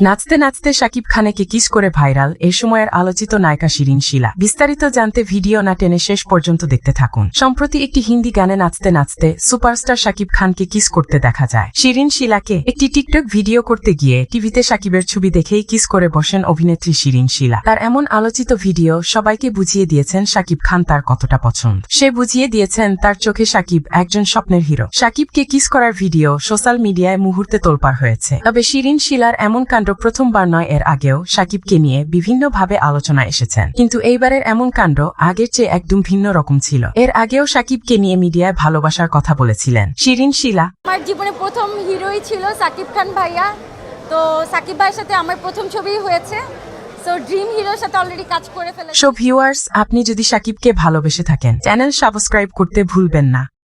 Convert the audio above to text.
নাচতে নাচতে শাকিব খানেকে কিস করে ভাইরাল এ সময়ের আলোচিত নায়িকা শিরিন শিলা। বিস্তারিত জানতে ভিডিও না টেনে শেষ পর্যন্ত দেখতে থাকুন। সম্প্রতি একটি হিন্দি গানে নাচতে নাচতে সুপারস্টার শাকিব খানকে কিস করতে দেখা যায়। শিরিন শিলাকে একটি টিকটক ভিডিও করতে গিয়ে টিভিতে শাকিবের ছবি দেখেই কিস করে বসেন অভিনেত্রী শিরিন শিলা। তার এমন আলোচিত ভিডিও সবাইকে বুঝিয়ে দিয়েছেন সাকিব খান তার কতটা পছন্দ। সে বুঝিয়ে দিয়েছেন তার চোখে সাকিব একজন স্বপ্নের হিরো। সাকিবকে কিস করার ভিডিও সোশ্যাল মিডিয়ায় মুহূর্তে তোলপাড় হয়েছে। তবে শিরিন শিলার এমন কাণ্ড প্রথমবার নয় এর আগেও সাকিবকে নিয়ে বিভিন্নভাবে আলোচনা এসেছেন। কিন্তু এইবারের এমন কাণ্ড আগের চেয়ে একদম ভিন্ন রকম ছিল। এর আগেও সাকিবকে নিয়ে মিডিয়ায় ভালোবাসার কথা বলেছিলেন। শিরিন শিলা। আমার জীবনে প্রথম হিরোই ছিল সাকিব খান ভাইয়া। তো সাকিব ভাইয়ের সাথে আমার প্রথম ছবি হয়েছে। সো ড্রিম হিরোর সাথে অলরেডি কাজ করে ফেলেছি। সো ভিউয়ার্স আপনি যদি সাকিবকে ভালোবেসে থাকেন চ্যানেল সাবস্ক্রাইব করতে ভুলবেন না।